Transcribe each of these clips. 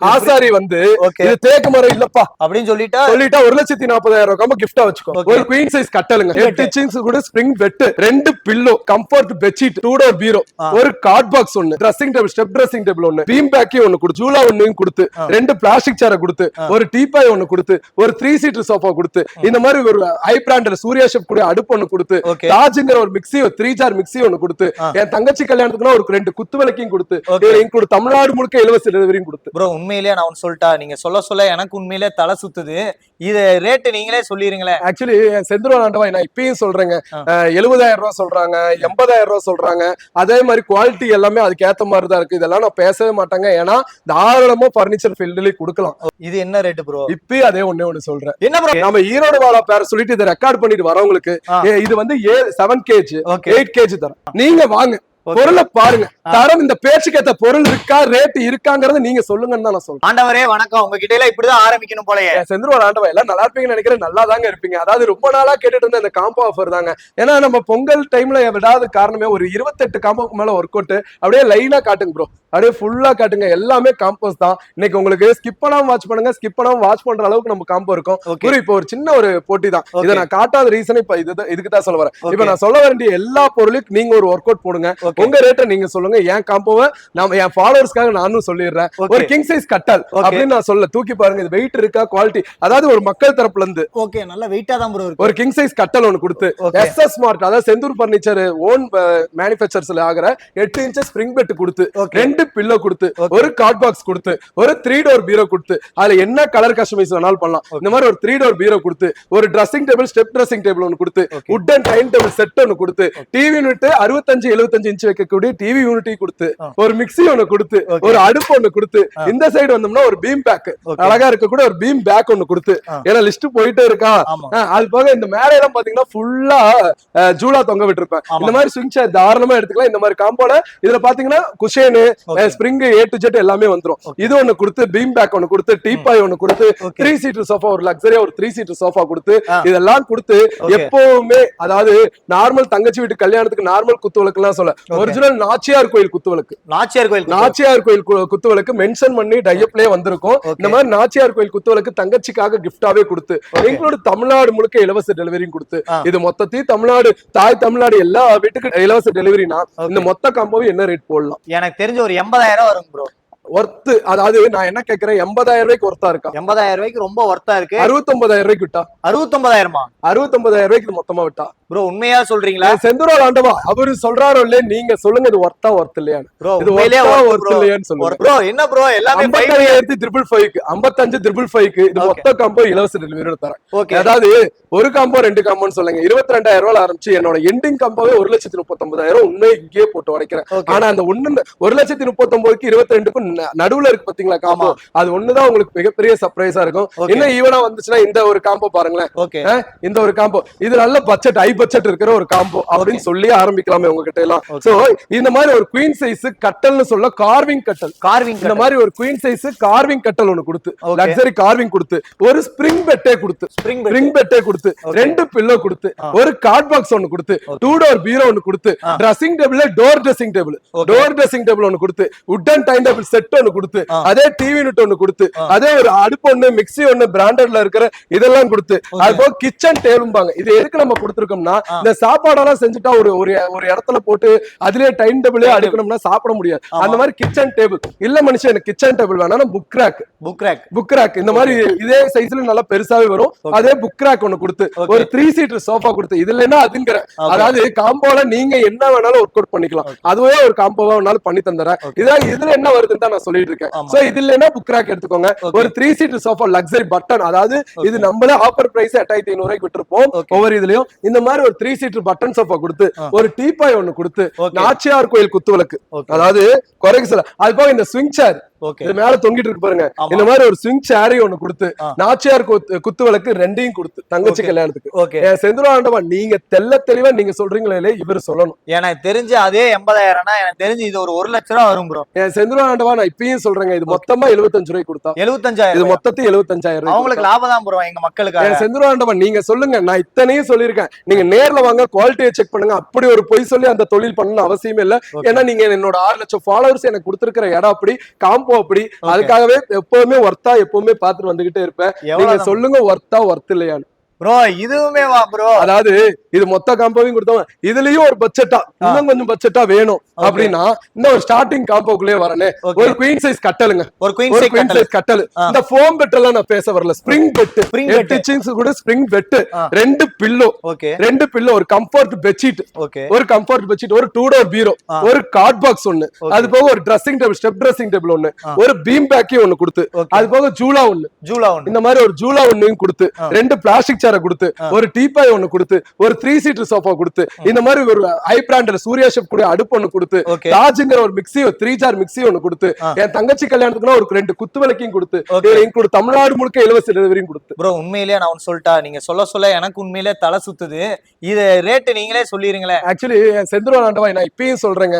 ஆசாரி வந்து இது தேக்கு மரம் இல்லப்பா அப்படின்னு சொல்லிட்டா சொல்லிட்டா ஒரு லட்சத்தி நாற்பதாயிரம் ரூபாய் கிஃப்டா வச்சுக்கோ. ஒரு குவீன் சைஸ் கட்டலுங்க இன்ச் கூட ஸ்ப்ரிங் பெட் ரெண்டு pillow comfort bedsheet two door பீரோ. ஒரு கார்ட் பாக்ஸ் ஒன்னு dressing table step dressing table ஒன்னு பீம் பேக்கே ஒன்னு கொடுத்து ஜூலா ஒன்னையும் கொடுத்து. ரெண்டு பிளாஸ்டிக் சேரை கொடுத்து. ஒரு டீபாய் ஒன்னு கொடுத்து ஒரு த்ரீ சீட்டர் சோஃபா கொடுத்து இந்த மாதிரி ஒரு ஹை பிராண்டட் சூர்யா ஷெப் கூட அடுப்பு ஒன்னு கொடுத்து தாஜ்ங்கிற ஒரு மிக்ஸி த்ரீ ஜார் மிக்ஸி ஒன்னு கொடுத்து. என் தங்கச்சி கல்யாணத்துக்குனா ஒரு ரெண்டு குத்து விளக்கையும் கொடுத்து தமிழ்நாடு முழுக்க இலவச டெலிவரியும் கொடுத்து உண்மையிலேயே நான் ஒன்னு சொல்லிட்டா நீங்க சொல்ல சொல்ல எனக்கு உண்மையிலேயே தலை சுத்துது. இது ரேட்டு நீங்களே சொல்லிருங்களேன். ஆக்சுவலி செந்தூர் ஆண்டவா நான் இப்பயும் சொல்றேங்க. எழுபதாயிரம் ரூபாய் சொல்றாங்க எண்பதாயிரம் ரூபாய் சொல்றாங்க. அதே மாதிரி குவாலிட்டி எல்லாமே அதுக்கு ஏத்த மாதிரி தான் இருக்கு. இதெல்லாம் நான் பேசவே மாட்டாங்க. ஏன்னா தாராளமா பர்னிச்சர் ஃபீல்டுலயே கொடுக்கலாம். இது என்ன ரேட்டு ப்ரோ இப்பயும் அதே ஒண்ணே ஒண்ணு சொல்றேன். என்ன ப்ரோ நம்ம ஈரோடு வாழா பேர சொல்லிட்டு இதை ரெக்கார்ட் பண்ணிட்டு வரவங்களுக்கு இது வந்து a seven KG eight KG தரும் நீங்க வாங்க. பொருளை பாருங்க. தரம் இந்த பேச்சுக்கு ஏத்த பொருள் இருக்கா ரேட் இருக்காங்கறத நீங்க சொல்லுங்கன்னு தான் நான் சொல்றேன். ஆண்டவரே வணக்கம். உங்ககிட்ட எல்லாம் இப்படிதான் ஆரம்பிக்கணும் போலயே. செந்திரவர் ஆண்டவா எல்லாம் நல்லா இருப்பீங்கன்னு நினைக்கிறேன் நல்லா தாங்க இருப்பீங்க. அதாவது ரொம்ப நாளா கேட்டுட்டு இருந்த இந்த காம்போ ஆஃபர் தாங்க. ஏன்னா நம்ம பொங்கல் டைம்ல விடாத காரணமே ஒரு இருபத்தெட்டு காம்போக்கு மேல ஒர்க் அவுட் அப்படியே லைனா காட்டுங்க ப்ரோ அப்படியே ஃபுல்லா காட்டுங்க. எல்லாமே காம்போஸ் தான். இன்னைக்கு உங்களுக்கு ஸ்கிப் பண்ணாம வாட்ச் பண்ணுங்க ஸ்கிப் பண்ணாம வாட்ச் பண்ற அளவுக்கு நம்ம காம்போ இருக்கும். ஒரு இப்போ ஒரு சின்ன ஒரு போட்டி தான். இதை நான் காட்டாத ரீசன் இப்ப இது இதுக்கு தான் சொல்ல வரேன். இப்ப நான் சொல்ல வேண்டிய எல்லா பொருளுக்கும் நீங்க ஒரு ஒர்க் அவுட் போடுங்க உங்க ரேட்டை நீங்க சொல்லுங்க. என் காம்போவை நம்ம என் ஃபாலோவர்ஸ்க்காக நானும் சொல்லிடுறேன். ஒரு கிங் சைஸ் கட்டல். அப்படின்னு நான் சொல்ல தூக்கி பாருங்க. இது வெயிட் இருக்கா? குவாலிட்டி அதாவது ஒரு மக்கள் தரப்புல இருந்து ஓகே நல்ல வெயிட்டா தான் ப்ரோ ஒரு கிங் சைஸ் கட்டல் ஒன்னு கொடுத்து. ஓகே எஸ் எஸ் ஸ்மார்ட் அதாவது செந்தூர் பர்னிச்சர் ஓன் மேனுபேக்சர்ஸ்ல ஆகிற எட்டு இன்ச்சஸ் ஸ்ப்ரிங் பெட் கொடுத்து ரெண்டு பில்லோ கொடுத்து. ஒரு கார்ட் பாக்ஸ் கொடுத்து ஒரு த்ரீ டோர் பீரோ கொடுத்து அதுல என்ன கலர் கஸ்டமைஸ் வேணாலும் பண்ணலாம். இந்த மாதிரி ஒரு த்ரீ டோர் பீரோ கொடுத்து ஒரு dressing table step dressing table ஒன்னு கொடுத்து Okay. Wooden time table set ஒன்னு கொடுத்து டிவி யூனிட் அறுபத்தஞ்சு எழுபத்தஞ்சு இன்ச் வைக்கக்கூடிய டிவி யூனிட்டி கொடுத்து. ஒரு மிக்ஸி ஒன்னு கொடுத்து. ஒரு அடுப்பு ஒன்னு கொடுத்து. இந்த சைடு வந்தோம்னா ஒரு பீம் பேக் அழகா இருக்கக்கூடிய ஒரு பீம் பேக் ஒன்னு கொடுத்து. ஏன்னா லிஸ்ட் போயிட்டே இருக்கா அது போக இந்த மேலையெல்லாம் பாத்தீங்கன்னா ஃபுல்லா ஜூலா தொங்க விட்டுருப்பேன். இந்த மாதிரி ஸ்விங் சேர் தாராளமா எடுத்துக்கலாம் இந்த மாதிரி காம்போல இதுல பாத்தீங்கன்னா cushion spring A to Z எல்லாமே வந்துரும். இது ஒண்ணு கொடுத்து பீம் பேக் ஒண்ணு கொடுத்து டீபாய் ஒண்ணு கொடுத்து த்ரீ சீட்டர் சோஃபா ஒரு லக்ஸரியா ஒரு த்ரீ சீட்டர் சோஃபா கொடுத்து. இதெல்லாம் கொடுத்து. எப்பவுமே அதாவது நார்மல் தங்கச்சி வீட்டு கல்யாணத்துக்கு நார்மல் குத்து விளக்கு எல்லாம் சொல்ல. ஒரிஜினல் நாச்சியார் கோயில் குத்து விளக்கு நாச்சியார் கோயில் நாச்சியார் கோயில் கு- குத்து விளக்கு மென்ஷன் பண்ணி டைப்லயே வந்திருக்கும். இந்த மாதிரி நாச்சியார் கோயில் குத்து விளக்கு தங்கச்சிக்காக கிஃப்டாவே கொடுத்து. இன்க்ளூட் தமிழ்நாடு முழுக்க இலவச டெலிவரியும் கொடுத்து. இது மொத்தத்தையும் தமிழ்நாடு தாய் தமிழ்நாடு எல்லா வீட்டுக்கு இலவச டெலிவரினா இந்த மொத்த காம்போவை என்ன ரேட் போடலாம்? எனக்கு தெரிஞ்ச ஒரு எண்பதாயிரம் வரும் ப்ரோ ஒர்த்து அதாவது நான் என்ன கேக்குறேன்? எண்பதாயிரம் ரூபாய்க்கு ஒர்த்தா இருக்கா? எண்பதாயிரம் ரூபாய்க்கு ரொம்ப ஒர்த்தா இருக்கு. அறுபத்தொன்பதாயிரம் ரூபாய்க்கு விட்டா? அறுபத்தொன்பதாயிரமா? அறுபத்தொன்பதாயிரம் ரூபாய்க்கு மொத்தமா விட்டா? ப்ரோ உண்மையா சொல்றீங்களா? செந்தூரால் ஆண்டவா அவரு சொல்றாரோ இல்லையா நீங்க சொல்லுங்க இது ஒர்த்தா ஒர்த் இல்லையான்னு. ப்ரோ இது ஒர்த்தா worth ஒர்த் bro. இல்லையான்னு சொல்லுங்க. ப்ரோ என்ன ப்ரோ எல்லாமே ஐம்பத்தாயிரத்தி ட்ரிபிள் ஃபைவ்க்கு ஐம்பத்தஞ்சு ட்ரிபிள் ஃபைவ்க்கு இது. மொத்த காம்போ இலவச டெலிவரி தரேன். ஓகே அதாவது ஒரு காம்போ ரெண்டு காம்போன்னு சொல்லுங்க. இருபத்தி ரெண்டாயிரம் ரூபாய் ஆரம்பிச்சு என்னோட எண்டிங் காம்போவே ஒரு லட்சத்தி முப்பத்தொன்பதாயிரம் உண்மையை இங்கேயே போட்டு உடைக்கிறேன். ஆனா அந்த ஒண்ணு ஒரு லட்சத்தி முப்பத்தொன்பதுக்கு இருபத்தி ரெண்டுக்கும் நடுவுல இருக்கு பாத்தீங்களா காம்போ. அது ஒண்ணுதான் உங்களுக்கு மிகப்பெரிய சர்ப்ரைஸா இருக்கும். இன்னும் ஈவனா வந்துச்சுன்னா இந்த ஒரு காம்போ பாருங்களேன். இந்த ஒரு காம்போ இது நல்ல பட்ஜெட் ஹை பட்ஜெட் இருக்கிற ஒரு காம்போ அப்படின்னு சொல்லி ஆரம்பிக்கலாமே உங்ககிட்ட எல்லாம். சோ இந்த மாதிரி ஒரு குயின் சைஸ் கட்டல்னு சொல்ல கார்விங் கட்டல். கார்விங் இந்த மாதிரி ஒரு குயின் சைஸ் கார்விங் கட்டல் ஒண்ணு கொடுத்து. லக்ஸரி கார்விங் கொடுத்து. ஒரு ஸ்ப்ரிங் பெட்டே கொடுத்து. ஸ்ப்ரிங் பெட்டே கொடுத்து. ரெண்டு பில்லோ கொடுத்து. ஒரு கார்ட் பாக்ஸ் ஒன்னு கொடுத்து. டூ டோர் பீரோ ஒன்னு கொடுத்து. ட்ரெஸ்ஸிங் டேபிள்ல door dressing table. Door dressing table ஒன்னு கொடுத்து. உட்டன் டைம் டேபிள் செட் ஒன்னு கொடுத்து ஆ. அதே டிவி யூனிட் ஒன்னு கொடுத்து. அதே ஒரு அடுப்பு ஒண்ணு மிக்ஸி ஒண்ணு பிராண்டட்ல இருக்கிற இதெல்லாம் கொடுத்து. அது போக கிச்சன் டேபிள்பாங்க இது எதுக்கு நம்ம கொடுத்துருக்கோம்னா. இந்த சாப்பாடெல்லாம் செஞ்சுட்டா ஒரு ஒரு ஒரு இடத்துல போட்டு அதுலயே டைம் டேபிளே அடுக்கணும்னா சாப்பிட முடியாது. அந்த மாதிரி கிச்சன் டேபிள் இல்ல மனுஷன் எனக்கு கிச்சன் டேபிள் வேணா book rack book rack book rack இந்த மாதிரி இதே சைஸ்ல நல்லா பெருசாவே வரும். அதே புக் ரேக் ஒன்னு கொடுத்து. ஒரு த்ரீ சீட்டர் சோஃபா கொடுத்து இதுல என்ன அதுங்கிற. அதாவது காம்போல நீங்க என்ன வேணாலும் ஒர்க் அவுட் பண்ணிக்கலாம் அதுவே ஒரு காம்போவா வேணாலும் பண்ணி தந்துறேன். இதான் இதுல என்ன வருதுன்னு தான் நான் சொல்லிட்டு இருக்கேன். சோ இதுல என்ன புக் ரேக் எடுத்துக்கோங்க. ஒரு three seater sofa luxury button அதாவது இது நம்மளே ஆஃபர் பிரைஸ் எட்டாயிரத்தி ஐநூறு ரூபாய்க்கு விட்டுருப்போம். ஒவ்வொரு இதுலயும் இந்த மாதிரி ஒரு த்ரீ சீட்டர் பட்டன் சோஃபா கொடுத்து. ஒரு டீபாய் ஒன்னு கொடுத்து. நாச்சியார் கோயில் குத்து விளக்கு அதாவது குறைக்கு சொல்ல அது போக இந்த ஸ்விங் சேர் இது மேல தொங்கிட்டு இருக்கு பாருங்க. இந்த மாதிரி ஒரு ஸ்விங் சேரையும் ஒண்ணு கொடுத்து. நாச்சியார் குத்து- விளக்கு ரெண்டையும் கொடுத்து தங்கச்சி. கல்யாணத்துக்கு. ஓகே. செந்துரு ஆண்டவா நீங்க தெள்ள தெளிவா நீங்க சொல்றீங்களே இவர் சொல்லணும். எனக்கு தெரிஞ்சு அதே எண்பதாயிரம்னா எனக்கு தெரிஞ்சு இது ஒரு ஒரு லட்ச ரூபா வரும் ப்ரோ என் செந்துரு ஆண்டவா நான் இப்பயும் சொல்றேங்க இது மொத்தமா எழுபத்தஞ்சு ரூபாய் கொடுத்தா. இது எழுபத்தஞ்சாயிரம் மொத்தத்தையும் எழுபத்தஞ்சாயிரம் அவங்களுக்கு லாபம் தான் ப்ரோ எங்க மக்களுக்காக. என் செந்துரு ஆண்டவா நீங்க சொல்லுங்க நான் இத்தனையும் சொல்லியிருக்கேன். நீங்க நேர்ல வாங்க குவாலிட்டியை செக் பண்ணுங்க. அப்படி ஒரு பொய் சொல்லி அந்த தொழில் பண்ணணும் அவசியமே இல்ல. ஏன்னா நீங்க என்னோட ஆறு லட்சம் ஃபாலோவர்ஸ் எனக்கு கொடுத்திருக்கிற இடம் அப்படி. காம்போ காம்போ அப்படி. அதுக்காகவே எப்பவுமே ஒர்த்தா எப்பவுமே பார்த்துட்டு வந்துகிட்டே இருப்பேன். நீங்க சொல்லுங்க ஒர்த்தா ஒர்த் இல்லையான்னு. ப்ரோ இதுவுமே வா ப்ரோ அதாவது இது மொத்த காம்போவையும் கொடுத்தவங்க இதுலயும் ஒரு பட்ஜெட்டா இன்னும் கொஞ்சம் பட்ஜெட்டா வேணும். அப்படின்னா இந்த ஒரு ஸ்டார்டிங் காம்போக்குள்ளே வரனே. ஒரு குயின் சைஸ் கட்டலுங்க. ஒரு குயின் சைஸ் குயின் சைஸ் கட்டல். இந்த ஃபோம் பெட் எல்லாம் நான் பேச வரல. ஸ்ப்ரிங் பெட் எட்டு. இன்ச்சஸ் கூட ஸ்ப்ரிங் பெட். ரெண்டு பில்லோ ஓகே ரெண்டு பில்லோ ஒரு கம்ஃபர்ட் பெட்ஷீட் ஓகே ஒரு கம்ஃபர்ட் பெட்ஷீட் ஒரு டூ டோர் பீரோ. ஒரு கார்ட் பாக்ஸ் ஒண்ணு. Okay. அது போக ஒரு dressing table step dressing table ஒண்ணு. ஆ. ஒரு பீம் பேக்கி ஒண்ணு கொடுத்து. அது போக ஜூலா ஒண்ணு. ஜூலா ஒன்று இந்த மாதிரி ஒரு ஜூலா ஒண்ணையும் கொடுத்து. ரெண்டு பிளாஸ்டிக் சேரை கொடுத்து ஒரு டீபாய் ஒண்ணு கொடுத்து ஒரு த்ரீ சீட்டர் சோஃபா கொடுத்து இந்த மாதிரி ஒரு ஹை பிராண்ட்ல சூர்யா ஷெஃப் கூட அடுப்பு ஒண்ணு கொடுத்து தாஜுங்கிற ஒரு மிக்ஸி ஒரு த்ரீ ஜார் மிக்ஸி ஒண்ணு கொடுத்து. என் தங்கச்சி கல்யாணத்துக்குனா ஒரு ரெண்டு குத்து விளக்கையும் கொடுத்து. இன்க்ளூட் தமிழ்நாடு முழுக்க இலவச டெலிவரியும் கொடுத்து. ப்ரோ உண்மையிலேயே நான் சொல்லிட்டா நீங்க சொல்ல சொல்ல எனக்கு உண்மையிலே தலை சுத்துது. இது ரேட்டு நீங்களே சொல்லிருங்களேன். ஆக்சுவலி செந்தில் ஆண்டவா நான் இப்பயும் சொல்றேங்க.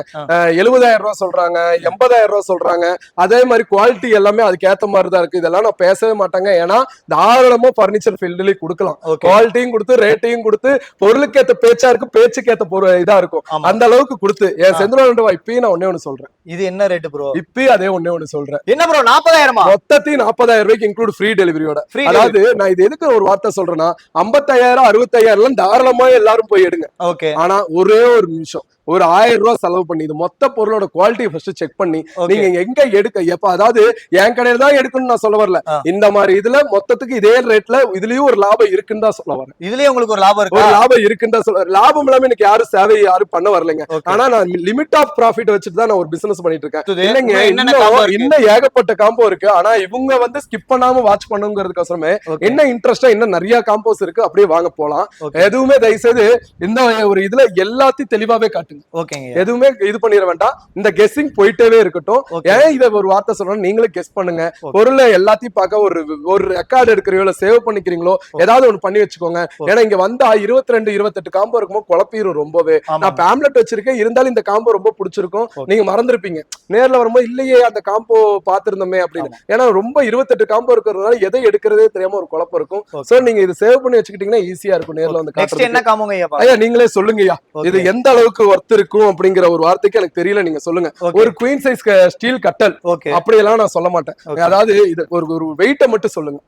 எழுபதாயிரம் ரூபாய் சொல்றாங்க எண்பதாயிரம் ரூபாய் சொல்றாங்க. அதே மாதிரி குவாலிட்டி எல்லாமே அதுக்கு ஏத்த மாதிரி தான் இருக்கு. இதெல்லாம் நான் பேசவே மாட்டாங்க. ஏன்னா தாராளமா பர்னிச்சர் ஃபீல்டுலயும் கொடுக்கலாம். குவாலிட்டியும் கொடுத்து ரேட்டையும் கொடுத்து பொருளுக்கு ஏத்த பேச்சா இருக்கு பேச்சுக்கு ஏத்த பொருள் இதா இருக்கும். அந்த அளவுக்கு கொடுத்து. என் செந்தில் ஆண்டவா இப்பயும் நான் ஒண்ணே ஒண்ணு சொல்றேன். இது என்ன ரேட்டு ப்ரோ இப்பயும் அதே ஒண்ணே ஒண்ணு சொல்றேன். என்ன ப்ரோ நாற்பதாயிரமா மொத்தத்தையும் நாற்பதாயிரம் ரூபாய்க்கு இன்க்ளூட் ஃப்ரீ டெலிவரியோட அதாவது நான் இது எதுக்கு ஒரு வார்த்தை சொல்றேன்னா ஐம்பத்தாயிரம் அறுபத்தாயிரம் எல்லாம் தாராளமா எல்லாரும் போய் எடுங்க. ஓகே ஆனா ஒரே ஒரு நிமிஷம். ஒரு ஆயிரம் ரூபாய் செலவு பண்ணி இது மொத்த பொருளோட குவாலிட்டி ஃபர்ஸ்ட் செக் பண்ணி நீங்க எங்க எடுக்க எப்ப அதாவது என் கடையில தான் எடுக்கணும்னு நான் சொல்ல வரல. இந்த மாதிரி இதுல மொத்தத்துக்கு இதே ரேட்ல இதுலயும் ஒரு லாபம் இருக்குன்னு தான் சொல்ல வரேன் இதுலயே உங்களுக்கு ஒரு லாபம் இருக்கா லாபம் இருக்குன்னு தான் சொல்ல. லாபம் இல்லாம எனக்கு யாரும் சேவை யாரும் பண்ண வரலைங்க. ஆனா நான் லிமிட் ஆஃப் ப்ராஃபிட் வச்சுட்டு தான் நான் ஒரு பிசினஸ் பண்ணிட்டு இருக்கேன். இல்லைங்க இன்னும் இன்னும் ஏகப்பட்ட காம்போ இருக்கு ஆனா இவங்க வந்து ஸ்கிப் பண்ணாம வாட்ச் பண்ணுங்கிறதுக்கோசரமே. என்ன இன்ட்ரெஸ்டா இன்னும் நிறைய காம்போஸ் இருக்கு அப்படியே வாங்க போலாம். எதுவுமே தயவு செய்து இந்த ஒரு இதுல எல்லாத்தையும் தெளிவாவே காட்டுங்க ஓகேங்க. எதுவுமே இது பண்ணிட வேண்டாம். இந்த கெஸ்ஸிங் போயிட்டே இருக்கட்டும். ஏன் இத ஒரு வார்த்தை சொல்றேன் நீங்களே கெஸ் பண்ணுங்க. பொருளை எல்லாத்தையும் பார்க்க ஒரு ஒரு ரெக்கார்டு எடுக்கிறீங்களோ சேவ் பண்ணிக்கிறீங்களோ ஏதாவது ஒண்ணு பண்ணி வச்சுக்கோங்க. ஏன்னா இங்க வந்தா இருபத்தி ரெண்டு இருபத்தெட்டு காம்போ இருக்கும்போது குழப்பிரும் ரொம்பவே. நான் பேம்லெட் வச்சிருக்கேன். இருந்தாலும் இந்த காம்போ ரொம்ப பிடிச்சிருக்கும். நீங்க மறந்துருப்பீங்க. நேர்ல வரும்போது இல்லையே அந்த காம்போ பாத்திருந்தோமே அப்படின்னு. ஏன்னா ரொம்ப இருபத்தெட்டு காம்போ இருக்கிறதுனால எதை எடுக்கிறதே தெரியாம ஒரு குழப்பம் இருக்கும். சோ நீங்க இது சேவ் பண்ணி வச்சுக்கிட்டீங்கன்னா ஈஸியா இருக்கும். நேர்ல வந்து என்ன காமுங்க ஐயா ஐயா நீங்களே சொல்லுங்கய்யா. இது Okay. எந்த அளவுக்கு ஒர்த் இருக்கும் அப்படிங்கிற ஒரு வார்த்தைக்கு எனக்கு தெரியல. நீங்க சொல்லுங்க. ஒரு குவீன் சைஸ் ஸ்டீல் கட்டல். ஓகே அப்படியெல்லாம் நான் சொல்ல மாட்டேன். அதாவது இது ஒரு ஒரு வெயிட்டை மட்டும் சொல்லுங்க.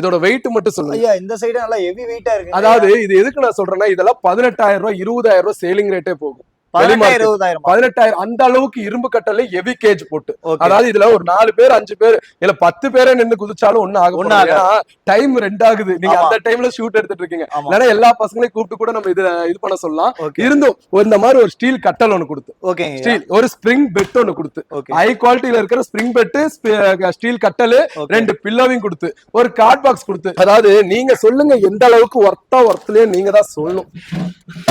இதோட வெயிட் மட்டும் சொல்லுங்க. ஐயா இந்த சைடு நல்லா ஹெவி வெயிட்டா இருக்கு அதாவது இது எதுக்கு நான் சொல்றேன்னா இதெல்லாம் பதினெட்டாயிரம் ரூபாய் இருபதாயிரம் ரூபாய் சேலிங் ரேட்டே போகும். பதினெட்டாயிரம். அந்த அளவுக்கு இரும்பு கட்டல ஹெவி கேஜ் போட்டு. ஓகே அதாவது இதுல ஒரு நாலு பேர் அஞ்சு பேர் இல்ல பத்து பேரே நின்னு குதிச்சாலும் ஒண்ணு ஆகும் ஆகாது. டைம் ரெண்டாகுது. நீங்க ஆமா. அந்த டைம்ல ஷூட் எடுத்துட்டு இருக்கீங்க. இல்லைன்னா எல்லா பசங்களையும் கூப்பிட்டு கூட நம்ம இது இது பண்ண சொல்லலாம். ஓகே இருந்தும் இந்த மாதிரி ஒரு ஸ்டீல் கட்டல் ஒண்ணு கொடுத்து. ஐயா. ஸ்டீல் ஒரு ஸ்ப்ரிங் பெட் ஒண்ணு கொடுத்து. ஓகே ஹை குவாலிட்டியில இருக்கிற ஸ்ப்ரிங் பெட்டு ஸ்டீல் கட்டலு ஓகே ரெண்டு பில்லோவையும் கொடுத்து. ஒரு கார்ட் பாக்ஸ் கொடுத்து. அதாவது நீங்க சொல்லுங்க எந்த அளவுக்கு ஒர்த்தா ஒர்த்லயே நீங்க தான் சொல்லணும்.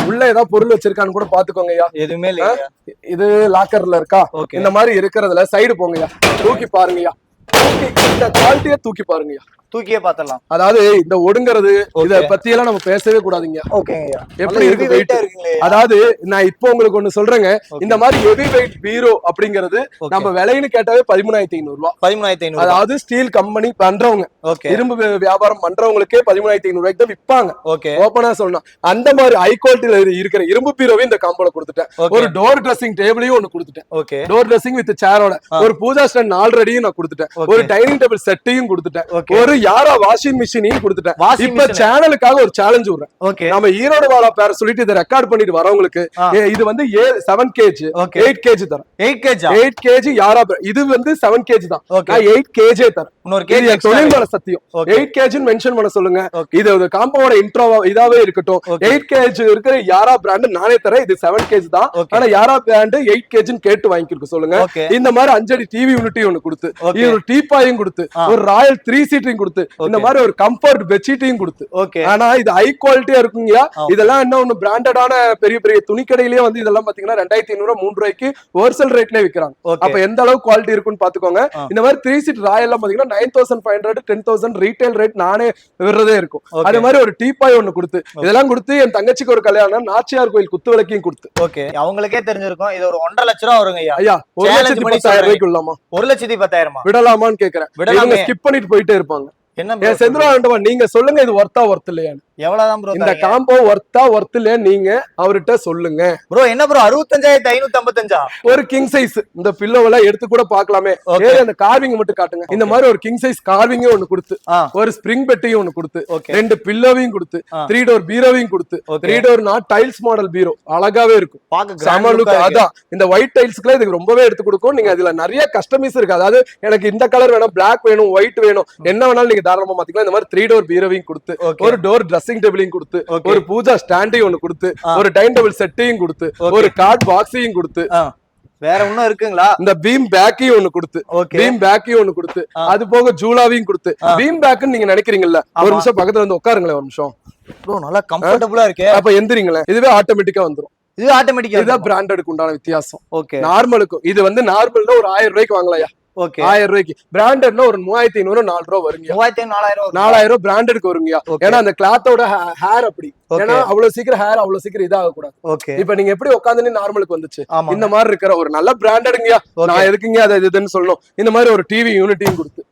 உள்ள ஏதாவது பொருள் வச்சிருக்கான்னு கூட பாத்துக்கோங்க ஐயா எதுவுமே இல்லைங்க. இது லாக்கர்ல இருக்கா? இந்த மாதிரி இருக்கிறதுல சைடு போங்கய்யா. தூக்கி பாருங்கய்யா. தூக்கி இந்த குவாலிட்டியை தூக்கி பாருங்கய்யா. தூக்கியே பாத்திரலாம் அதாவது இந்த ஒடுங்கிறது இத. பத்தி எல்லாம் நம்ம பேசவே கூடாதுங்க. ஓகேங்க எப்படி இருக்கு அதாவது நான் இப்போ உங்களுக்கு ஒண்ணு சொல்றேங்க. இந்த மாதிரி ஹெவி வெயிட் பீரோ அப்படிங்கிறது. நம்ம விலைன்னு கேட்டாவே பதிமூணாயிரத்தி ஐநூறு ரூபாய் பதிமூணாயிரத்தி ஐநூறு அதாவது ஸ்டீல் கம்பெனி பண்றவங்க. இரும்பு வியாபாரம் பண்றவங்களுக்கே பதிமூணாயிரத்தி ஐநூறு ரூபாய்க்கு தான் விற்பாங்க ஓகே ஓப்பனா சொல்லணும். அந்த மாதிரி ஹை குவாலிட்டியில இருக்கிற இரும்பு பீரோவையும் இந்த காம்போல கொடுத்துட்டேன். ஒரு டோர் ட்ரெஸ்ஸிங் டேபிளையும் ஒன்னு கொடுத்துட்டேன். ஓகே டோர் ட்ரெஸ்ஸிங் வித் சேரோட. ஒரு பூஜா ஸ்டாண்ட் ஆல்ரெடியும் நான் கொடுத்துட்டேன். ஒரு டைனிங் டேபிள் செட்டையும் கொடுத்துட்டேன். ஒரு யாரா வாஷிங் மிஷினையும் கொடுத்துட்டேன். இப்ப சேனலுக்காக ஒரு சேலஞ்ச் விடுறேன். ஓகே நம்ம ஈரோடு வாழா பேர சொல்லிட்டு இதை ரெக்கார்ட் பண்ணிட்டு வரவங்களுக்கு இது வந்து செவன் கேஜி எயிட் கேஜி தரேன். எயிட் கேஜா எயிட் கேஜி யாரா இது வந்து செவன் கேஜி தான். நான் எயிட் கேஜே தரேன். இன்னொரு கேஜி தொழில் சத்தியம். எயிட் மென்ஷன் பண்ண சொல்லுங்க. இது ஒரு காம்போட இன்ட்ரோ இதாவே இருக்கட்டும். எயிட் கேஜி இருக்கிற யாரா பிராண்ட் நானே தரேன். இது செவன் கேஜி தான். ஆனா யாரா பிராண்ட் எயிட் கேஜின்னு கேட்டு வாங்கிக்க சொல்லுங்க. இந்த மாதிரி அஞ்சடி டிவி யூனிட்டி ஒன்னு கொடுத்து டீப்பாயும். ஒரு ராயல் த்ரீ சீட்டையும் கொடுத்து இந்த Okay. மாதிரி ஒரு கம்ஃபர்ட் பெட்ஷீட்டையும் கொடுத்து. ஓகே ஆனா இது ஹை குவாலிட்டியா இருக்குங்கயா. இதெல்லாம் என்ன ஒண்ணு பிராண்டடான பெரிய பெரிய துணி கடையிலேயே வந்து இதெல்லாம் பாத்தீங்கன்னா ரெண்டாயிரத்தி ஐநூறு மூணு ரூபாய்க்கு ஹோல்சேல் ரேட்லயே விக்கிறாங்க. ஓகே அப்ப எந்த அளவுக்கு குவாலிட்டி இருக்குன்னு பாத்துக்கோங்க. இந்த மாதிரி த்ரீ சீட் ராயல் எல்லாம் பாத்தீங்கன்னா nine thousand five hundred ten thousand retail rate நானே விடுறதே இருக்கும். அதே மாதிரி ஒரு டீப்பாய் ஒண்ணு கொடுத்து. இதெல்லாம் கொடுத்து என் தங்கச்சிக்கு ஒரு கல்யாணம் நாச்சியார் கோயில் குத்து விளக்கையும் கொடுத்து. ஓகே அவங்களுக்கே தெரிஞ்சிருக்கும். இது ஒரு ஒன்றரை லட்ச ரூபா வருங்க ஐயா. ஒரு லட்சத்தி பத்தாயிரம். ரூபாய்க்கு உள்ளாமா? ஒரு லட்சத்தி பத்தாயிரமா? விடலாமான்னு கேக்குறேன். ஸ்கிப் பண்ணிட்டு போயிட்டே இருப்பாங்க. என்ன bro ஏன் செந்தில் ஆண்டவன் நீங்க சொல்லுங்க இது ஒர்த்தா ஒர்த் இல்லையான்னு. எவ்வளவுதான் ப்ரோ இந்த காம்போ ஒர்த்தா ஒர்த் இல்லையா நீங்க அவர்கிட்ட சொல்லுங்க. ப்ரோ என்ன ப்ரோ அறுபத்தஞ்சாயிரத்தி ஐநூத்தி ஐம்பத்தஞ்சா ஒரு கிங் சைஸ் இந்த பில்லோ எல்லாம் எடுத்து கூட. ஏன் அந்த கார்விங் மட்டும் காட்டுங்க. இந்த மாதிரி ஒரு கிங் சைஸ் கார்விங்கே ஒண்ணு கொடுத்து ஒரு ஸ்ப்ரிங் பெட்டையும் ஒண்ணு கொடுத்து ரெண்டு பில்லோவையும் கொடுத்து. த்ரீ டோர் பீரோவையும் கொடுத்து த்ரீ டோர் நான் டைல்ஸ் மாடல் பீரோ அழகாவே இருக்கும். பாக்க. அதான். இந்த ஒயிட் டைல்ஸ்க்குலாம் இதுக்கு ரொம்பவே எடுத்து கொடுக்கும். நீங்க இதுல நிறைய கஸ்டமைஸ் இருக்கு. அதாவது எனக்கு இந்த கலர் வேணும் பிளாக் வேணும் ஒயிட் வேணும். என்ன வேணாலும் நீங்க தாராளமா மாத்திக்கலாம் இந்த மாதிரி த்ரீ டோர் பீரோவையும் கொடுத்து. ஒரு டோர் ட்ரெஸ்ஸிங் டேபிளையும் கொடுத்து. ஒரு பூஜா ஸ்டாண்டையும் ஒண்ணு கொடுத்து. ஒரு டைன் டேபிள் செட்டையும் கொடுத்து. ஒரு கார்ட் பாக்ஸையும் கொடுத்து. வேற ஒண்ணும் இருக்குங்களா இந்த பீம் பேக்கையும் ஒண்ணு கொடுத்து பீம் பேக்கையும் ஒண்ணு கொடுத்து. அது போக ஜூலாவையும் கொடுத்து. பீம் பேக்குன்னு நீங்க நினைக்கிறீங்கல்ல ஒரு. நிமிஷம் பக்கத்துல வந்து உட்காருங்களேன் ஒரு நிமிஷம் ப்ரோ நல்லா கம்ஃபர்டபுளா இருக்கு அப்ப எந்திரிங்களேன் இதுவே ஆட்டோமேட்டிக்கா வந்துரும் இது ஆட்டோமேட்டிக்கா இதுதான் பிராண்டடுக்கு உண்டான வித்தியாசம் ஓகே நார்மலுக்கும் இது வந்து நார்மல்னா ஒரு ஆயிரம் ரூபாய்க்கு வாங்கலையா ஓகே. ஆயிரம் ரூபாய்க்கு. பிராண்டட்னா ஒரு மூவாயிரத்தி ஐநூறு நாலு ரூபா வருங்க. மூவாயிரத்தி நாலாயிரம். நாலாயிரம் ரூபாய் பிராண்டடுக்கு Okay. ஏன்னா அந்த கிளாத்தோட ஹேர் அப்படி. ஏன்னா அவ்வளவு சீக்கிரம் ஹேர் அவ்வளவு சீக்கிரம் இதாக கூடாது ஓகே இப்ப நீங்க எப்படி உட்காந்து நார்மலுக்கு வந்துச்சு. இந்த மாதிரி இருக்கிற ஒரு நல்ல பிராண்டடுங்கயா Okay. நான் எதுக்குங்க அதை இது இதுன்னு சொல்லணும். இந்த மாதிரி ஒரு டிவி யூனிட்டியும் கொடுத்து.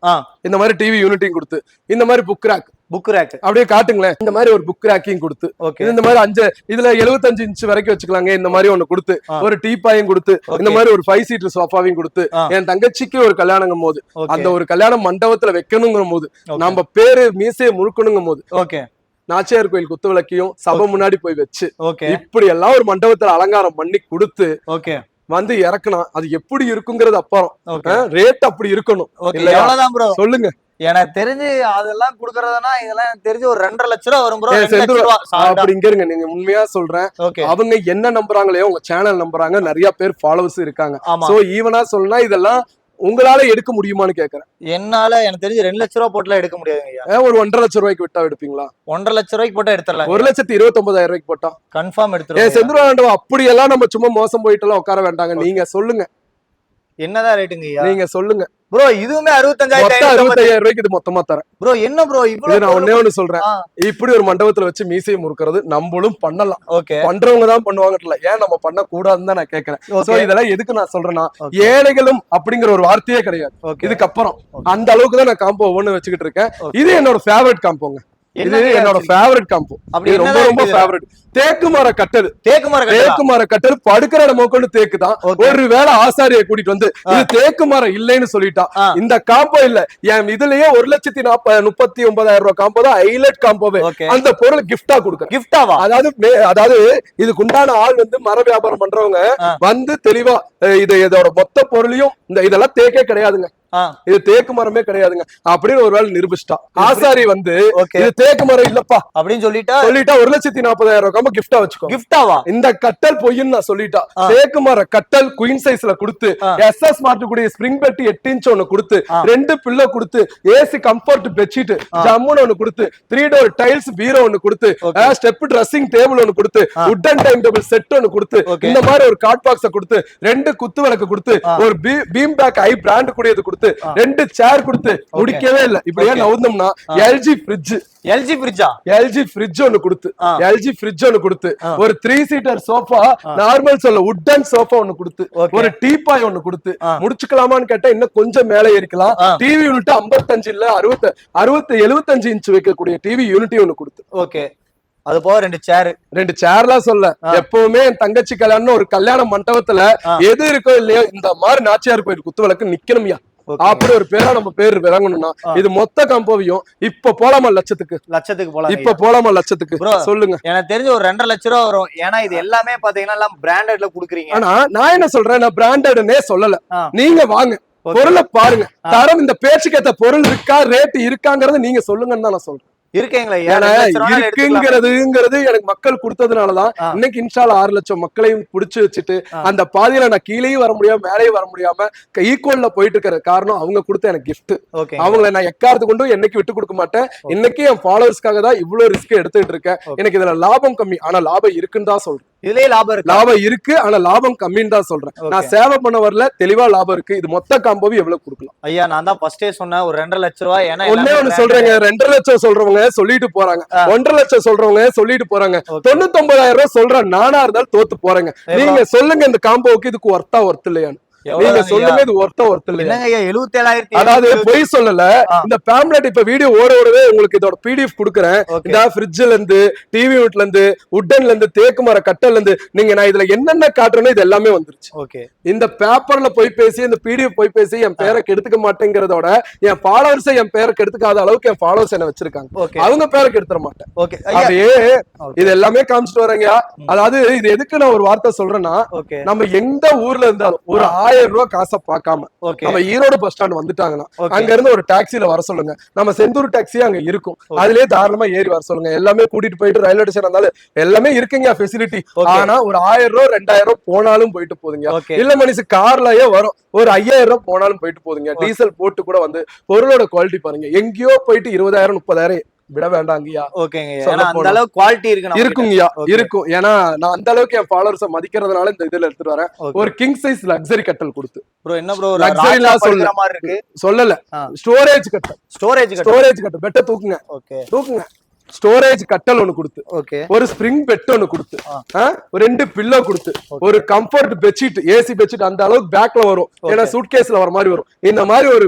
இந்த மாதிரி டிவி யூனிட்டியும் கொடுத்து. இந்த மாதிரி புக் ரேக் புக் ரேக் அப்படியே காட்டுங்களேன். இந்த மாதிரி ஒரு புக் ரேக்கையும் கொடுத்து ஓகே இந்த மாதிரி அஞ்சு இதுல 75 இன்ச் வரைக்கும் வச்சுக்கலாங்க. இந்த மாதிரி ஒண்ணு கொடுத்து. ஒரு டீப்பாயும் கொடுத்து. இந்த மாதிரி ஒரு ஃபைவ் சீட்டர் சோஃபாவையும் கொடுத்து. என் தங்கச்சிக்கு ஒரு கல்யாணங்கும் போது அந்த ஒரு கல்யாண மண்டபத்துல வைக்கணுங்கும் போது. நம்ம பேரு மீசையை முறுக்கணுங்கும் போது ஓகே நாச்சியார் கோயில் குத்து விளக்கையும் சபை முன்னாடி போய் வச்சு இப்படி எல்லாம் ஒரு மண்டபத்துல அலங்காரம் பண்ணி கொடுத்து ஓகே வந்து இறக்கணும் அது எப்படி இருக்குங்கிறது அப்புறம். ரேட் அப்படி இருக்கணும். சொல்லுங்க. எனக்கு தெரிஞ்சு அதெல்லாம் குடுக்கறதுனா இதெல்லாம் தெரிஞ்சு ஒரு ரெண்டரை லட்ச ரூபா வரும் ப்ரோ லட்ச அப்படி இங்க இருங்க நீங்க உண்மையா சொல்றேன். அவங்க என்ன நம்புறாங்களே உங்க சேனல் நம்புறாங்க நிறைய பேர் ஃபாலோவர்ஸ் இருக்காங்க. சோ ஈவனா சொல்லனா இதெல்லாம் உங்களால எடுக்க முடியுமான்னு கேக்குறேன். என்னால எனக்கு தெரிஞ்சு ரெண்டு லட்ச ரூபா போட்டுலாம் எடுக்க முடியாதுங்க ஒரு ஒன்றரை லட்சம் ரூபாய்க்கு விட்டா எடுப்பீங்களா? ஒன்றரை லட்ச ரூபாய்க்கு போட்டா எடுத்துடலாம் ஒரு லட்சத்தி இருபத்தி ஒன்பதாயிரம் ரூபாய்க்கு போட்டா. கன்ஃபார்ம் எடுத்துருவோம் செந்துருவாண்டவா அப்படியெல்லாம் நம்ம சும்மா மோசம் போயிட்டு எல்லாம் உட்கார வேண்டாங்க. நீங்க சொல்லுங்க. என்னதான் ரேட்டுங்க ஐயா? நீங்க சொல்லுங்க. ப்ரோ இதுவுமே மொத்தம் அறுபத்தஞ்சாயிரத்தி அறுபத்தையாயிரம் ரூபாய்க்கு இது மொத்தமா தரேன். ப்ரோ என்ன ப்ரோ இது நான் இவ்வளவு ஒண்ணே சொல்றேன். இப்படி ஒரு மண்டபத்துல வச்சு மீசையை முறுக்கிறது நம்மளும் பண்ணலாம். ஓகே பண்றவங்க தான் பண்ணுவாங்கல்ல ஏன் நம்ம பண்ண கூடாதுன்னு தான் நான் கேக்குறேன் சோ இதெல்லாம் எதுக்கு நான் சொல்றேன்னா. ஏழைகளும் அப்படிங்கிற ஒரு வார்த்தையே கிடையாது. இதுக்கப்புறம். அந்த அளவுக்கு தான் நான் காம்போ ஒவ்வொன்னு வச்சுக்கிட்டு இருக்கேன். இது என்னோட ஃபேவரட் காம்போங்க இது என்னோட? ஃபேவரட் காம்போ அப்படி ரொம்ப ரொம்ப? ஃபேவரட் தேக்கு மர கட்டல் தேக்கு கட்டலா? தேக்கு மர கட்டல் படுக்கிற இடம் கொண்டு தேக்கு தான் Okay. ஒரு வேளை ஆசாரியை கூட்டிட்டு வந்து இது தேக்கு மரம் இல்லைன்னு சொல்லிட்டா ஆ. இந்த காம்போ இல்ல என் இதுலயே ஒரு லட்சத்தி நாற்பது முப்பத்தி ஒன்பதாயிரம் ரூபாய் காம்போ தான் ஹைலைட் காம்போவே அந்த பொருள் கிஃப்டா கொடுக்குறேன் கிஃப்டாவா அதாவது அதாவது இதுக்கு உண்டான ஆள் வந்து மர வியாபாரம் பண்றவங்க. வந்து தெளிவா இது இதோட மொத்த பொருளையும் இந்த இதெல்லாம் தேக்கே கிடையாதுங்க இது தேக்கு மரமே கிடையாதுங்க அப்படின்னு ஒரு வேளை நிரூபிச்சிட்டா ஆசாரி வந்து இது தேக்கு மரம் இல்லப்பா அப்படின்னு சொல்லிட்டா சொல்லிட்டா ஒரு லட்சத்தி நாற்பதாயிரம் ரூபாய் கிஃப்டா வச்சுக்கோ கிஃப்டாவா இந்த கட்டல் பொய்ன்னு நான் சொல்லிட்டா. தேக்கு மர கட்டல் குயின் சைஸ்ல கொடுத்து. எஸ் எஸ் மாட்டக்கூடிய ஸ்ப்ரிங் பெட் எட்டு இன்ச் ஒண்ணு கொடுத்து. ரெண்டு பில்லோ கொடுத்து ஏசி கம்ஃபர்ட் பெட்ஷீட். ஜம்முன்னு ஒண்ணு கொடுத்து த்ரீ டோர் டைல்ஸ் பீரோ ஒண்ணு கொடுத்து. ஸ்டெப் ட்ரெஸ்ஸிங் டேபிள் ஒண்ணு கொடுத்து. உட்டன் டைம் டேபிள் செட் ஒண்ணு கொடுத்து. இந்த மாதிரி ஒரு கார்ட் பாக்ஸ கொடுத்து ரெண்டு குத்து விளக்கு கொடுத்து. ஒரு பீம் பேக் ஐ பிராண்ட் கூடியது கொடுத்து ஆ. ரெண்டு சேர் கொடுத்து முடிக்கவே இல்ல இப்படியே Okay. நவுந்தோம்னா. எல்ஜி ஃப்ரிட்ஜ் எல்ஜி ஃப்ரிட்ஜா எல்ஜி ஃப்ரிட்ஜ் ஒன்னு கொடுத்து. எல்ஜி ஃப்ரிட்ஜ் ஒன்னு கொடுத்து. ஒரு த்ரீ சீட்டர் சோஃபா. நார்மல் சொல்ல உட்டன் சோஃபா ஒன்னு கொடுத்து. ஒரு டீபாய் ஒன்னு கொடுத்து. முடிச்சுக்கலாமான்னு கேட்டா இன்னும் கொஞ்சம் மேலே ஏறிக்கலாம் ஆ. டிவி யூனிட் 55 இல்ல அறுபத்து அறுபத்து எழுபத்தஞ்சு இன்ச் வைக்கக்கூடிய டிவி யூனிட்டி ஒன்னு கொடுத்து ஓகே அது போக ரெண்டு சேர் ரெண்டு சேர்லாம் சொல்ல. எப்பவுமே என் தங்கச்சி கல்யாணம் ஒரு கல்யாண மண்டபத்துல. எது இருக்கோ இல்லையோ இந்த மாதிரி நாச்சியார் கோயில் குத்து விளக்கு நிக்கணும்யா அப்படி ஒரு பேரா நம்ம பேர் விளங்கணும்னா ஆ. இது மொத்த காம்போவையும் இப்ப போலாமா லட்சத்துக்கு? லட்சத்துக்கு போலாம் இப்ப போலாமா லட்சத்துக்கு. சொல்லுங்க. எனக்கு தெரிஞ்ச ஒரு ரெண்டரை லட்ச ரூபா வரும். ஏன்னா இது எல்லாமே பாத்தீங்கன்னா எல்லாம் பிராண்டட்ல குடுக்குறீங்க. ஆனா நான் என்ன சொல்றேன்? நான் பிராண்டட்னே சொல்லல. நீங்க வாங்க. பொருளை பாருங்க. தரம் இந்த பேச்சுக்கு ஏத்த பொருள் இருக்கா ரேட் இருக்காங்கறத நீங்க சொல்லுங்கன்னு தான் நான் சொல்றேன். இருக்குங்கிறதுங்கிறது எனக்கு மக்கள் கொடுத்ததுனாலதான். இன்னைக்கு இன்ஷால ஆறு லட்சம் மக்களையும் புடிச்சு வச்சுட்டு. அந்த பாதியில நான் கீழேயும் வர முடியாம மேலேயும் வர முடியாம ஈக்குவல்ல போயிட்டு இருக்கிற காரணம் அவங்க கொடுத்த எனக்கு ஓகே அவங்கள நான் எக்காரத்து கொண்டும் என்னைக்கு விட்டு கொடுக்க மாட்டேன். இன்னைக்கு என் ஃபாலோவர்ஸ்க்காக தான் இவ்வளவு ரிஸ்க் எடுத்துட்டு இருக்கேன். எனக்கு இதுல லாபம் கம்மி. ஆனா லாபம் இருக்குன்னு தான் சொல்றேன். இதுலயே லாபம் இருக்கு? லாபம் இருக்கு ஆனா லாபம் கம்மின்னு தான் சொல்றேன். நான் சேவை பண்ண வரல தெளிவா லாபம் இருக்கு. இது மொத்த காம்போவி எவ்வளவு கொடுக்கலாம்? ஐயா நான் தான் ஃபர்ஸ்டே சொன்னேன் ஒரு ரெண்டரை லட்ச ரூபா ஏன்னா ஒண்ணே எல்லாமே ஒண்ணு. சொல்றேங்க. ரெண்டரை லட்சம் சொல்றவங்க சொல்லிட்டு போறாங்க. ஒன்றரை லட்சம் சொல்றவங்க சொல்லிட்டு போறாங்க. தொண்ணூத்தி ரூபாய் சொல்றேன் நானா இருந்தாலும் தோத்து போறேங்க. நீங்க சொல்லுங்க இந்த காம்போவுக்கு இதுக்கு ஒர்த்தா ஒர்த் இல்லையான்னு. நீங்க சொல்லுங்க இது ஒர்த்த ஒர்த்த என்னங்க ஐயா எழுபத்தேழாயிரத்தி அதாவது பொய் சொல்லல. இந்த பேம்லெட் இப்ப வீடியோ ஓட ஓடவே உங்களுக்கு இதோட பிடிஎஃப் குடுக்குறேன். இந்த ஃப்ரிட்ஜ்ல இருந்து டிவி வீட்ல இருந்து உட்டன்ல இருந்து தேக்கு மர கட்டல்ல இருந்து நீங்க நான் இதுல என்னென்ன காட்டுறேனோ இது எல்லாமே வந்துருச்சு. ஓகே இந்த பேப்பர்ல போய் பேசி இந்த பிடிஎஃப் போய் பேசி என் பேரை கெடுத்துக்க மாட்டேங்கிறதோட என் ஃபாலோவர்ஸை என் பேரை கெடுத்துக்காத அளவுக்கு என் ஃபாலோவர்ஸ் என்ன வச்சிருக்காங்க. அவங்க பேரை கெடுத்துற மாட்டேன். ஓகே. இது எல்லாமே காமிச்சிட்டு வரேங்க அதாவது இது எதுக்கு நான் ஒரு வார்த்தை சொல்றேன்னா நம்ம எந்த ஊர்ல இருந்தாலும் ஒரு ஆயிரம் ரூபாய் காசை பார்க்காம. நம்ம ஈரோடு பஸ் ஸ்டாண்ட் வந்துட்டாங்கன்னா. அங்க இருந்து ஒரு டாக்ஸில வர சொல்லுங்க. நம்ம செந்தூர் டாக்ஸி அங்க இருக்கும். அதுலயே தாராளமா ஏறி வர சொல்லுங்க. எல்லாமே கூட்டிட்டு போயிட்டு ரயில்வே ஸ்டேஷன் இருந்தாலும் எல்லாமே இருக்குங்க ஃபெசிலிட்டி. ஆனா ஒரு ஆயிரம் ரூபாய் ரெண்டாயிரம் ரூபாய் போனாலும் போயிட்டு போதுங்க. இல்ல மனுஷன் கார்லயே வரும். ஒரு ஐயாயிரம் ரூபாய் போனாலும் போயிட்டு போதுங்க. டீசல் போட்டு கூட வந்து பொருளோட குவாலிட்டி பாருங்க. எங்கேயோ போயிட்டு இருபதாயிரம் முப்பதாயிரம் விட வேண்டாங்கய்யா. ஓகேங்க அந்த. அளவுக்கு குவாலிட்டி இருக்கு இருக்குங்கய்யா. இருக்கும். ஏன்னா நான் அந்த அளவுக்கு என் ஃபாலோவர்ஸ மதிக்கிறதுனால இந்த இதுல எடுத்துட்டு வரேன். ஒரு கிங் சைஸ் லக்ஸரி கட்டல் கொடுத்து. ப்ரோ என்ன ப்ரோ எல்லாம் சொல்ற மாதிரி இருக்கு. சொல்லல. ஸ்டோரேஜ் கட்டல். ஸ்டோரேஜ் ஸ்டோரேஜ் கட்டல். பெட்ட தூக்குங்க. ஓகே. தூக்குங்க. ஸ்டோரேஜ் கட்டல் ஒண்ணு கொடுத்து. ஓகே. ஒரு ஸ்ப்ரிங் பெட் ஒண்ணு கொடுத்து. ரெண்டு பில்லோ கொடுத்து. ஒரு கம்ஃபர்ட் பெட்ஷீட் ஏசி பெட்ஷீட் அந்த அளவுக்கு பேக்ல வரும். ஏன்னா சூட்கேஸ்ல வர மாதிரி வரும். இந்த மாதிரி ஒரு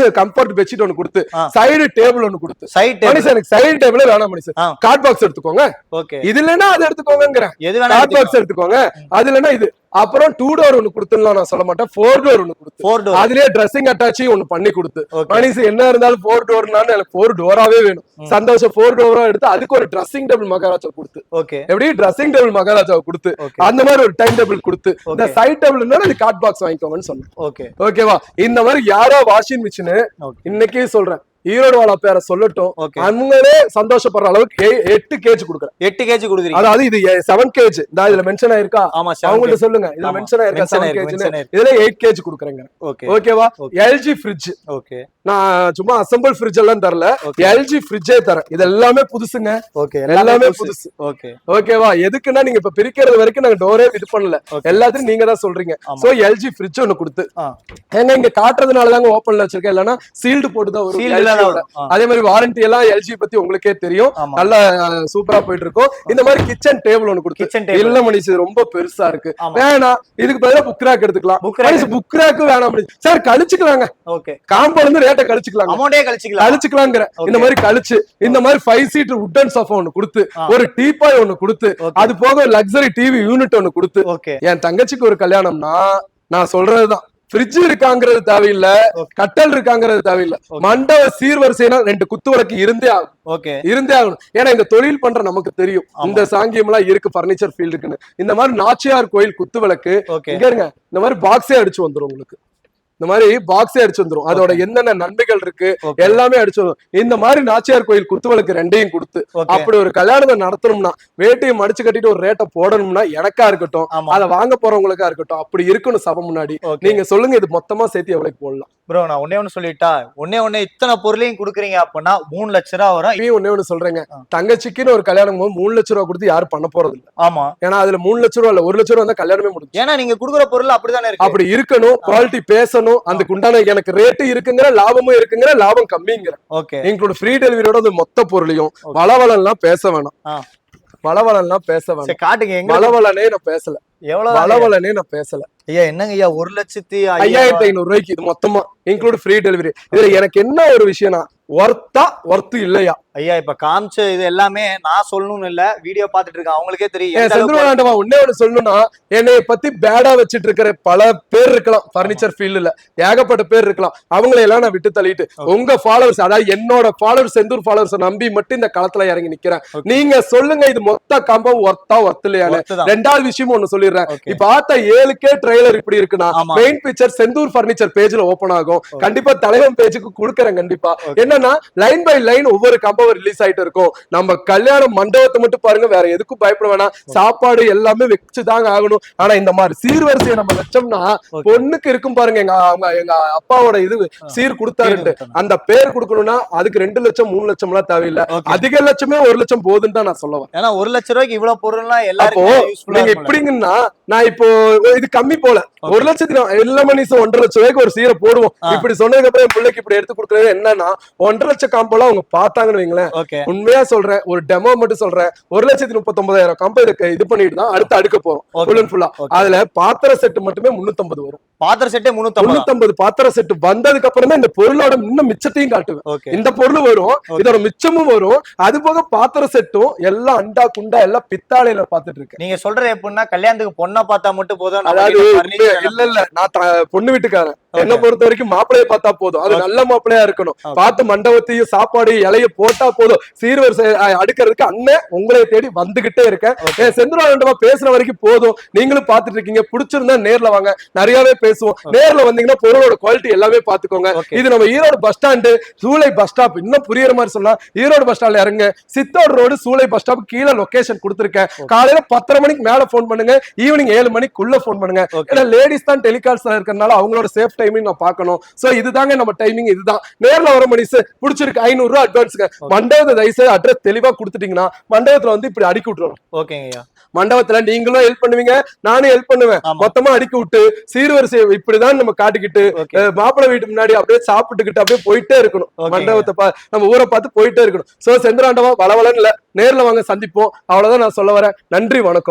கம்ஃபர்ட் பெட்ஷீட் ஒண்ணு கொடுத்து. சைடு டேபிள் ஒண்ணு கொடுத்து. சைட் மனுஷன் எனக்கு சைடு டேபிளே வேணாம் மனுஷன். ஆ. கார்ட் பாக்ஸ் எடுத்துக்கோங்க. ஓகே. இது இல்லைன்னா அது எடுத்துக்கோங்கிறேன் எது வேணா கார்ட் பாக்ஸ் எடுத்துக்கோங்க. அது இல்லைன்னா இது. அப்புறம் டூ டோர் ஒண்ணு கொடுத்துலாம் நான் சொல்ல மாட்டேன். ஃபோர் டோர் ஒண்ணு கொடுத்து. ஃபோர் டோர் அதுலயே ட்ரெஸ்ஸிங் அட்டாச்சும் ஒண்ணு பண்ணி கொடுத்து. மனுஷ என்ன இருந்தாலும் ஃபோர் டோர்னாலும் எனக்கு ஃபோர் டோராவே வேணும். சந்தோஷம் ஃபோர் டோரா எடுத்து அதுக்கு ஒரு ட்ரெஸ்ஸிங் டேபிள் மகாராஜா கொடுத்து. ஓகே. எப்படி? ட்ரெஸ்ஸிங் டேபிள் மகாராஜா கொடுத்து. அந்த மாதிரி ஒரு டைம் டேபிள் கொடுத்து. இந்த. சைட் டேபிள் இது கார்ட் பாக்ஸ் வாங்கிக்கோங்கன்னு சொன்னேன். ஓகே. ஓகேவா? இந்த மாதிரி யாரோ வாஷிங் மிஷின் ஓகே இன்னைக்கே சொல்றேன். ஈரோடு வாழ பேரை சொல்லட்டும். அவங்களே சந்தோஷப்படுற அளவுக்கு எட்டு கேஜ் கொடுக்குறேன். எட்டு கேஜி கொடுக்குறீங்க. அதாவது இது செவன் கேஜ் இந்த இதுல மென்ஷன் ஆயிருக்கா? ஆமா அவங்கள்ட்ட. சொல்லுங்க. இதுல. மென்ஷன் ஆயிருக்கா செவன் கேஜ். இதுல எயிட் கேஜ் கொடுக்குறேங்க. ஓகே ஓகேவா. எல்ஜி ஃப்ரிட்ஜ் ஓகே நான் சும்மா அசம்பிள் ஃப்ரிட்ஜ் எல்லாம் தரல. எல்ஜி ஃப்ரிட்ஜே தரேன். இது எல்லாமே புதுசுங்க. ஓகே எல்லாமே புதுசு. ஓகே ஓகேவா எதுக்குன்னா நீங்க இப்ப பிரிக்கிறது வரைக்கும் நாங்க டோரே இது பண்ணல. எல்லாத்தையும் நீங்க தான் சொல்றீங்க. சோ எல்ஜி ஃப்ரிட்ஜ் ஒண்ணு கொடுத்து. ஏங்க இங்க காட்டுறதுனால தாங்க ஓப்பன்ல வச்சிருக்கேன். இல்லன்னா சீல்டு போட்டு தான் வரும் அதே மாதிரி வாரண்டி எல்லாம் எல்ஜி பத்தி உங்களுக்கே தெரியும். நல்லா சூப்பரா போயிட்டு இருக்கும் இந்த மாதிரி கிச்சன் டேபிள் ஒண்ணு கொடுத்து. இல்ல இது ரொம்ப பெருசா இருக்கு. வேணாம் இதுக்கு பதிலா புக் ரேக் எடுத்துக்கலாம். புக் ரேக் வேணாம் சார் கழிச்சுக்கலாங்க. காம்போ இருந்து ரேட்டை கழிச்சுக்கலாங்க. அமௌண்டே கழிச்சிக்கலாம். கழிச்சுக்கலாங்கிற. இந்த மாதிரி கழிச்சு இந்த மாதிரி ஃபைவ் சீட்டர் உட்டன் சோஃபா ஒண்ணு கொடுத்து. ஒரு டீபாய் ஒண்ணு கொடுத்து. அது போக லக்ஸரி டிவி யூனிட் ஒண்ணு கொடுத்து என் தங்கச்சிக்கு ஒரு கல்யாணம்னா நான் சொல்றதுதான். ஃப்ரிட்ஜ் இருக்காங்கிறது தேவையில்ல. கட்டல் இருக்காங்கிறது தேவையில்ல. மண்டப சீர்வரிசைனா ரெண்டு குத்து விளக்கு இருந்தே ஆகும் ஓகே இருந்தே ஆகணும். ஏன்னா இந்த தொழில் பண்ற நமக்கு தெரியும். இந்த சாங்கியம் எல்லாம் இருக்கு பர்னிச்சர் ஃபீல்டுக்குன்னு இந்த மாதிரி நாச்சியார் கோயில் குத்து விளக்கு இங்க இருங்க. இந்த மாதிரி பாக்ஸே அடிச்சு வந்துரும் உங்களுக்கு. இந்த மாதிரி பாக்ஸே அடிச்சு வந்துரும். அதோட என்னென்ன நன்மைகள் இருக்கு எல்லாமே அடிச்சு வரும் இந்த மாதிரி நாச்சியார் கோயில் குத்துவிளக்கு ரெண்டையும் கொடுத்து அப்படி ஒரு கல்யாணத்தை நடத்தணும்னா வேட்டையை மடிச்சு கட்டிட்டு ஒரு ரேட்டை போடணும்னா எனக்கா இருக்கட்டும் அதை வாங்க போறவங்களுக்கா இருக்கட்டும் அப்படி இருக்கணும் சபை முன்னாடி நீங்க சொல்லுங்க இது மொத்தமா சேர்த்து எவ்வளவு போடலாம்? ப்ரோ நான் ஒண்ணே ஒண்ணு சொல்லிட்டா ஒண்ணே ஒண்ணு இத்தனை பொருளையும் குடுக்குறீங்க அப்படின்னா மூணு லட்ச ரூபா வரும். இப்பயும் ஒண்ணே ஒண்ணு சொல்றேங்க. தங்கச்சிக்குன்னு ஒரு கல்யாணம் போது மூணு லட்ச ரூபா கொடுத்து யாரும் பண்ண போறது இல்ல. ஆமா. ஏன்னா அதுல மூணு லட்ச ரூபா இல்ல ஒரு லட்ச ரூபா வந்தா கல்யாணமே முடிஞ்சு ஏன்னா நீங்க குடுக்குற பொருள் அப்படிதானே இருக்கு. அப்படி இருக்கணும் குவாலிட்டி பேசணும் அதுக்கு உண்டான எனக்கு ரேட்டு இருக்குங்கிற லாபமும் இருக்குங்கிற லாபம் கம்மிங்கிற. ஓகே எங்களோட ஃப்ரீ டெலிவரியோட அந்த மொத்த பொருளையும். வளவளம்லாம் பேச வேணாம். ஆ. வளவளம்லாம் பேச வேணாம். காட்டுங்க எங்க வளவளனே நான் பேசல. எவ்வளவு நான் பேசல. ஐயா என்னங்க ஐயா ஒரு லட்சத்தி ஐயாயிரத்தி ஐநூறு ரூபாய்க்கு இது மொத்தமா இன்க்ளூட் ஃப்ரீ டெலிவரி இதுல எனக்கு என்ன ஒரு விஷயம்னா ஒர்த்தா ஒர்த்து இல்லையா? ஐயா இப்ப காமிச்ச இது எல்லாமே நான் சொல்லணும்னு இல்ல வீடியோ பாத்துட்டு இருக்கேன் அவங்களுக்கே தெரியும். ஒண்ணு சொல்லணும்னா என்னைய பத்தி பேடா வச்சிட்டு இருக்கிற பல பேர் இருக்கலாம் பர்னிச்சர் ஃபீல்டுல ஏகப்பட்ட பேர் இருக்கலாம். அவங்களை எல்லாம் நான் விட்டு தள்ளிட்டு. உங்க ஃபாலோவர்ஸ் அதாவது என்னோட ஃபாலோவர்ஸ் செந்தூர் ஃபாலோவர்ஸ் நம்பி மட்டும் இந்த களத்துல இறங்கி நிக்கிறேன். நீங்க சொல்லுங்க இது மொத்த காம்போ ஒர்த்தா ஒர்த்து இல்லையான்னு. ரெண்டாவது விஷயம் ஒண்ணு சொல்லிடுறேன். இப்ப பார்த்த ஏழுக்கே ட்ரெய்லர் இப்படி இருக்குன்னா. மெயின் பிக்சர் செந்தூர் பர்னிச்சர் பேஜ்ல ஓபன் ஆகும். கண்டிப்பா தலைவன் பேஜுக்கு கொடுக்கறேன் கண்டிப்பா. என்னன்னா லைன் பை லைன் ஒவ்வொரு கம்பவும் ரிலீஸ் ஆயிட்டு இருக்கும். நம்ம கல்யாண மண்டபத்தை மட்டும் பாருங்க வேற எதுக்கும் பயப்பட வேணாம். சாப்பாடு எல்லாமே வச்சுதாங்க ஆகணும். ஆனா இந்த மாதிரி சீர்வரிசையை நம்ம வச்சோம்னா. பொண்ணுக்கு இருக்கும் பாருங்க எங்க எங்க அப்பாவோட இது சீர் கொடுத்தாருன்ட்டு. அந்த பேர் கொடுக்கணும்னா அதுக்கு ரெண்டு லட்சம் மூணு லட்சம் எல்லாம் தேவையில்லை. அதிக லட்சமே ஒரு லட்சம் போதுன்னு தான் நான் சொல்லுவேன் ஏன்னா ஒரு லட்ச ரூபாய்க்கு இவ்வளவு பொருள்லாம் எல்லாருக்கும் நீங்க இப்படிங்கன்னா நான் இப்போ இது கம்மி போல. ஒரு லட்சத்தி எல்லா மணிசும் ஒன்றரை லட்சம் ரூபாய்க்கு ஒரு சீரை போடுவோம். இப்படி சொன்னதுக்கு அப்புறம் பிள்ளைக்கு இப்படி எடுத்து கொடுக்கறது என்னன்னா ஒன்றரை லட்சம் காம்போலாம் அவங்க பார்த்தாங்கன்னு வைங்களேன். உண்மையா சொல்றேன் ஒரு டெமோ மட்டும் சொல்றேன். ஒரு லட்சத்தி முப்பத்தொன்பதாயிரம் கம்பெனி இது பண்ணிட்டு தான் அடுத்து அடுக்க போறோம். ஃபுல்லா. அதுல பாத்திர செட்டு மட்டுமே முன்னூத்தம்பது வரும். பாத்திர செட்டே முன்னூத்தம்பது? பாத்திர செட்டு வந்ததுக்கு அப்புறம் இந்த பொருளோட இன்னும் மிச்சத்தையும் காட்டுவேன். இந்த பொருள் வரும் இதோட மிச்சமும் வரும். அது போக பாத்திர செட்டும் எல்லாம் அண்டா குண்டா எல்லாம் பித்தாளையில பாத்துட்டு இருக்கேன். நீங்க சொல்றது எப்படின்னா கல்யாணத்துக்கு பொண்ணை பார்த்தா மட்டும் போதும். அதாவது இல்ல இல்ல நான் பொண்ணு வீட்டுக்காரன். என்ன பொறுத்த வரைக்கும் மாப்பிளைய பார்த்தா போதும். அது நல்ல மாப்பிளையா இருக்கணும். பார்த்து மண்டபத்தையும் சாப்பாடு இலைய போட்டா போதும். சீர்வரிசை அஹ், அடுக்கிறதுக்கு அண்ணன் உங்களை தேடி வந்துகிட்டே இருக்கேன். செந்திராண்டமா பேசுற வரைக்கும் போதும். நீங்களும் பாத்துட்டு இருக்கீங்க. பிடிச்சிருந்தா நேர்ல வாங்க. நிறையவே பேசுவோம். நேர்ல வந்தீங்கன்னா பொருளோட குவாலிட்டி எல்லாமே பாத்துக்கோங்க. இது நம்ம Erode bus stand Soolai bus stop இன்னும் புரியுற மாதிரி சொன்னா ஈரோடு பஸ் ஸ்டாண்ட்ல இறங்க Chithode road Soolai bus stop கீழே லொகேஷன் கொடுத்துருக்கேன். காலையில பத்தரை மணிக்கு மேல ஃபோன் பண்ணுங்க. ஈவினிங் ஏழு மணிக்குள்ள ஃபோன் பண்ணுங்க. ஏன்னா லேடிஸ் தான் டெலிகால்ஸ்ல இருக்கறனால அவங்களோட சேஃப் டைமிங் நான் பார்க்கணும். சோ இதுதாங்க நம்ம டைமிங் இதுதான். நேர்ல வர மணி பிடிச்சிருக்கு ஐநூறு ரூபா அட்வான்ஸ்ங்க மண்டபத்தை தயவுசெய்து அட்ரஸ் தெளிவா கொடுத்துட்டீங்கன்னா மண்டபத்துல வந்து இப்படி அடிக்கி விட்டுருவோம் ஓகேங்க ஐயா. மண்டபத்துல நீங்களும் ஹெல்ப் பண்ணுவீங்க நானும் ஹெல்ப் பண்ணுவேன். மொத்தமா அடிக்கி விட்டு சீர்வரிசை இப்படிதான் நம்ம காட்டிக்கிட்டு மாப்பிள்ளை வீட்டு முன்னாடி அப்படியே சாப்பிட்டுக்கிட்டு அப்படியே போயிட்டே இருக்கணும். மண்டபத்தை நம்ம ஊரை பார்த்து போயிட்டே இருக்கணும். சோ செந்திராண்டவா வளவலன்னு இல்ல. நேர்ல வாங்க சந்திப்போம். அவ்வளவுதான் நான் சொல்ல வரேன். நன்றி வணக்கம்.